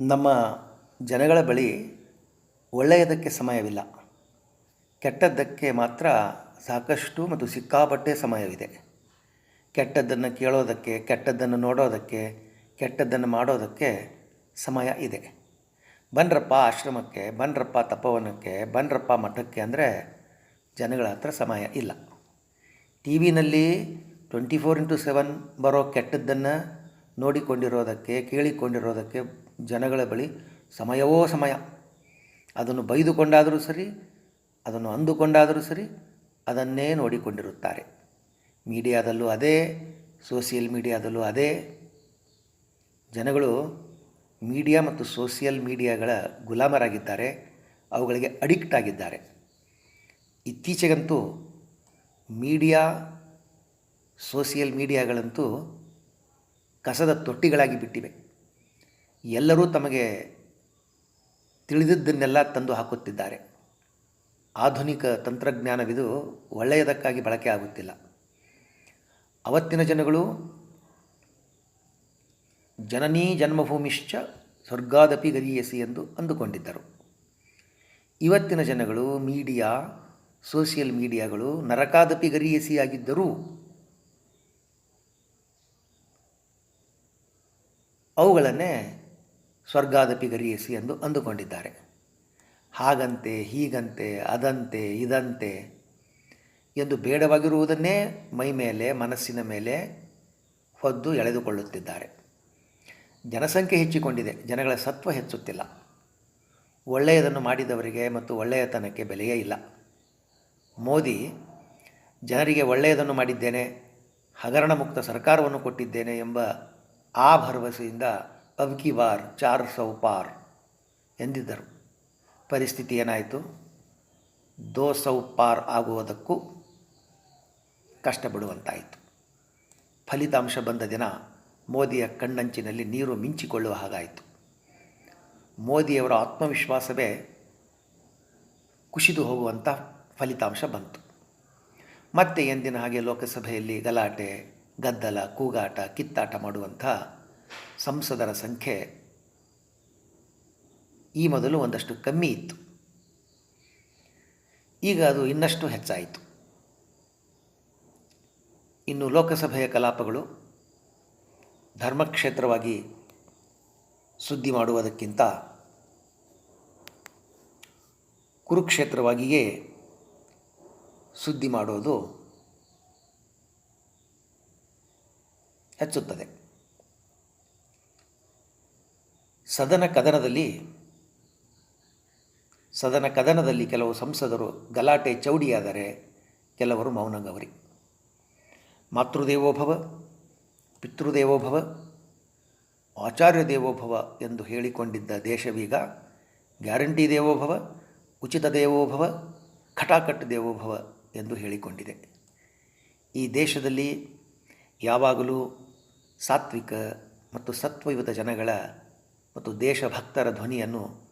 ನಮ್ಮ ಜನಗಳ ಬಳಿ ಒಳ್ಳೆಯದಕ್ಕೆ ಸಮಯವಿಲ್ಲ. ಕೆಟ್ಟದ್ದಕ್ಕೆ ಮಾತ್ರ ಸಾಕಷ್ಟು ಮತ್ತು ಸಿಕ್ಕಾಪಟ್ಟೆ ಸಮಯವಿದೆ. ಕೆಟ್ಟದ್ದನ್ನು ಕೇಳೋದಕ್ಕೆ, ಕೆಟ್ಟದ್ದನ್ನು ನೋಡೋದಕ್ಕೆ, ಕೆಟ್ಟದ್ದನ್ನು ಮಾಡೋದಕ್ಕೆ ಸಮಯ ಇದೆ. ಬನ್ರಪ್ಪ ಆಶ್ರಮಕ್ಕೆ ಬನ್ರಪ್ಪ ತಪವನಕ್ಕೆ ಬನ್ರಪ್ಪ ಮಠಕ್ಕೆ ಅಂದರೆ ಜನಗಳ ಹತ್ರ ಸಮಯ ಇಲ್ಲ. ಟಿ ವಿನಲ್ಲಿ ಟ್ವೆಂಟಿ ಫೋರ್ ಇಂಟು ಸೆವೆನ್ ಬರೋ ಕೆಟ್ಟದ್ದನ್ನು ನೋಡಿಕೊಂಡಿರೋದಕ್ಕೆ, ಕೇಳಿಕೊಂಡಿರೋದಕ್ಕೆ ಜನಗಳ ಬಳಿ ಸಮಯವೋ ಸಮಯ. ಅದನ್ನು ಬೈದುಕೊಂಡಾದರೂ ಸರಿ, ಅದನ್ನು ಅಂದುಕೊಂಡಾದರೂ ಸರಿ, ಅದನ್ನೇ ನೋಡಿಕೊಂಡಿರುತ್ತಾರೆ. ಮೀಡಿಯಾದಲ್ಲೂ ಅದೇ, ಸೋಷಿಯಲ್ ಮೀಡಿಯಾದಲ್ಲೂ ಅದೇ. ಜನಗಳು ಮೀಡಿಯಾ ಮತ್ತು ಸೋಷಿಯಲ್ ಮೀಡಿಯಾಗಳ ಗುಲಾಮರಾಗಿದ್ದಾರೆ, ಅವುಗಳಿಗೆ ಅಡಿಕ್ಟ್ ಆಗಿದ್ದಾರೆ. ಇತ್ತೀಚೆಗಂತೂ ಮೀಡಿಯಾ, ಸೋಷಿಯಲ್ ಮೀಡಿಯಾಗಳಂತೂ ಕಸದ ತೊಟ್ಟಿಗಳಾಗಿ ಬಿಟ್ಟಿವೆ. ಎಲ್ಲರೂ ತಮಗೆ ತಿಳಿದಿದ್ದನ್ನೆಲ್ಲ ತಂದು ಹಾಕುತ್ತಿದ್ದಾರೆ. ಆಧುನಿಕ ತಂತ್ರಜ್ಞಾನವಿದು ಒಳ್ಳೆಯದಕ್ಕಾಗಿ ಬಳಕೆ ಆಗುತ್ತಿಲ್ಲ. ಅವತ್ತಿನ ಜನಗಳು ಜನನೀ ಜನ್ಮಭೂಮಿಶ್ಚ ಸ್ವರ್ಗಾದಪಿ ಗರಿಯಸಿ ಎಂದು ಅಂದುಕೊಂಡಿದ್ದರು. ಇವತ್ತಿನ ಜನಗಳು ಮೀಡಿಯಾ, ಸೋಷಿಯಲ್ ಮೀಡಿಯಾಗಳು ನರಕಾದಪಿ ಗರೀಯಸಿಯಾಗಿದ್ದರೂ ಅವುಗಳನ್ನೇ ಸ್ವರ್ಗಾದಪಿ ಗರಿಯಸಿ ಎಂದು ಅಂದುಕೊಂಡಿದ್ದಾರೆ. ಹಾಗಂತೆ, ಹೀಗಂತೆ, ಅದಂತೆ, ಇದಂತೆ ಎಂದು ಬೇಡವಾಗಿರುವುದನ್ನೇ ಮೈ ಮೇಲೆ, ಮನಸ್ಸಿನ ಮೇಲೆ ಹೊದ್ದು ಎಳೆದುಕೊಳ್ಳುತ್ತಿದ್ದಾರೆ. ಜನಸಂಖ್ಯೆ ಹೆಚ್ಚಿಕೊಂಡಿದೆ, ಜನಗಳ ಸತ್ವ ಹೆಚ್ಚುತ್ತಿಲ್ಲ. ಒಳ್ಳೆಯದನ್ನು ಮಾಡಿದವರಿಗೆ ಮತ್ತು ಒಳ್ಳೆಯತನಕ್ಕೆ ಬೆಲೆಯೇ ಇಲ್ಲ. ಮೋದಿ, ಜನರಿಗೆ ಒಳ್ಳೆಯದನ್ನು ಮಾಡಿದ್ದೇನೆ, ಹಗರಣ ಮುಕ್ತ ಸರ್ಕಾರವನ್ನು ಕೊಟ್ಟಿದ್ದೇನೆ ಎಂಬ ಆ ಭರವಸೆಯಿಂದ ಅಬ್ಕಿ ಬಾರ್ ಚಾರ್ ಸೌ ಪಾರ್ ಎಂದಿದ್ದರು. ಪರಿಸ್ಥಿತಿ ಏನಾಯಿತು? ದೋ ಸೌ ಪಾರ್ ಆಗುವುದಕ್ಕೂ ಕಷ್ಟಪಡುವಂತಾಯಿತು. ಫಲಿತಾಂಶ ಬಂದ ದಿನ ಮೋದಿಯ ಕಣ್ಣಂಚಿನಲ್ಲಿ ನೀರು ಮಿಂಚಿಕೊಳ್ಳುವ ಹಾಗಾಯಿತು. ಮೋದಿಯವರ ಆತ್ಮವಿಶ್ವಾಸವೇ ಕುಸಿದು ಹೋಗುವಂಥ ಫಲಿತಾಂಶ ಬಂತು. ಮತ್ತೆ ಎಂದಿನ ಹಾಗೆ ಲೋಕಸಭೆಯಲ್ಲಿ ಗಲಾಟೆ, ಗದ್ದಲ, ಕೂಗಾಟ, ಕಿತ್ತಾಟ ಮಾಡುವಂಥ ಸಂಸದರ ಸಂಖ್ಯೆ ಈ ಮೊದಲು ಒಂದಷ್ಟು ಕಮ್ಮಿ ಇತ್ತು. ಈಗ ಅದು ಇನ್ನಷ್ಟು ಹೆಚ್ಚಾಯಿತು. ಇನ್ನು ಲೋಕಸಭೆಯ ಕಲಾಪಗಳು ಧರ್ಮಕ್ಷೇತ್ರವಾಗಿ ಸುದ್ದಿ ಮಾಡುವುದಕ್ಕಿಂತ ಕುರುಕ್ಷೇತ್ರವಾಗಿಯೇ ಸುದ್ದಿ ಮಾಡೋದು ಹೆಚ್ಚುತ್ತದೆ. ಸದನ ಕದನದಲ್ಲಿ ಸದನ ಕದನದಲ್ಲಿ ಕೆಲವು ಸಂಸದರು ಗಲಾಟೆ ಚೌಡಿಯಾದರೆ ಕೆಲವರು ಮೌನಗೌರಿ. ಮಾತೃದೇವೋಭವ, ಪಿತೃದೇವೋಭವ ಆಚಾರ್ಯ ದೇವೋಭವ ಎಂದು ಹೇಳಿಕೊಂಡಿದ್ದ ದೇಶವೀಗ ಗ್ಯಾರಂಟಿ ದೇವೋಭವ, ಉಚಿತ ದೇವೋಭವ ಖಟಾಕಟ್ ದೇವೋಭವ ಎಂದು ಹೇಳಿಕೊಂಡಿದೆ. ಈ ದೇಶದಲ್ಲಿ ಯಾವಾಗಲೂ ಸಾತ್ವಿಕ ಮತ್ತು ಸತ್ವಯುತ ಜನಗಳ ಮತ್ತು ದೇಶಭಕ್ತರ ಧ್ವನಿಯನ್ನು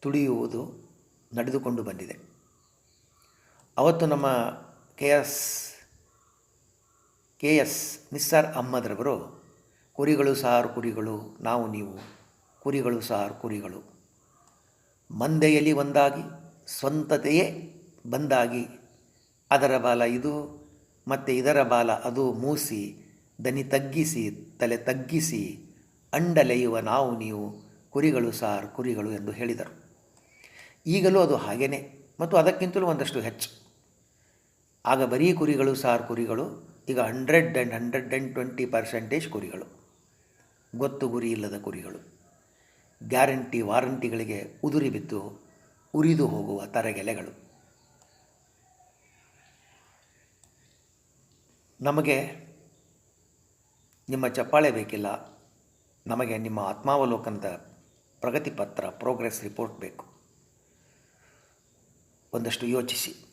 ತುಳಿಯುವುದು ನಡೆದುಕೊಂಡು ಬಂದಿದೆ. ಅವತ್ತು ನಮ್ಮ K S K S Nissar ಅಹ್ಮದ್ರವರು, ಕುರಿಗಳು ಸಾರು ಕುರಿಗಳು, ನಾವು ನೀವು ಕುರಿಗಳು ಸಾರು ಕುರಿಗಳು, ಮಂದೆಯಲ್ಲಿ ಒಂದಾಗಿ, ಸ್ವಂತತೆಯೇ ಬಂದಾಗಿ, ಅದರ ಬಾಲ ಇದು, ಮತ್ತು ಇದರ ಬಾಲ ಅದು ಮೂಸಿ, ದನಿ ತಗ್ಗಿಸಿ, ತಲೆ ತಗ್ಗಿಸಿ ಅಂಡಲೆಯುವ ನಾವು ನೀವು, ಕುರಿಗಳು ಸಾರ್ ಕುರಿಗಳು ಎಂದು ಹೇಳಿದರು. ಈಗಲೂ ಅದು ಹಾಗೇನೆ, ಮತ್ತು ಅದಕ್ಕಿಂತಲೂ ಒಂದಷ್ಟು ಹೆಚ್ಚು. ಆಗ ಬರೀ ಕುರಿಗಳು ಸಾರ್ ಕುರಿಗಳು, ಈಗ hundred and hundred and twenty percentage ಕುರಿಗಳು. ಗೊತ್ತು ಗುರಿ ಇಲ್ಲದ ಕುರಿಗಳು. ಗ್ಯಾರಂಟಿ ವಾರಂಟಿಗಳಿಗೆ ಉದುರಿ ಬಿದ್ದು ಉರಿದು ಹೋಗುವ ತರಗೆಲೆಗಳು. ನಮಗೆ ನಿಮ್ಮ ಚಪ್ಪಾಳೆ ಬೇಕಿಲ್ಲ. ನಮಗೆ ನಿಮ್ಮ ಆತ್ಮಾವಲೋಕನದ ಪ್ರಗತಿ ಪತ್ರ ಪ್ರೋಗ್ರೆಸ್ ರಿಪೋರ್ಟ್ ಬೇಕು. ಒಂದಷ್ಟು ಯೋಚಿಸಿ.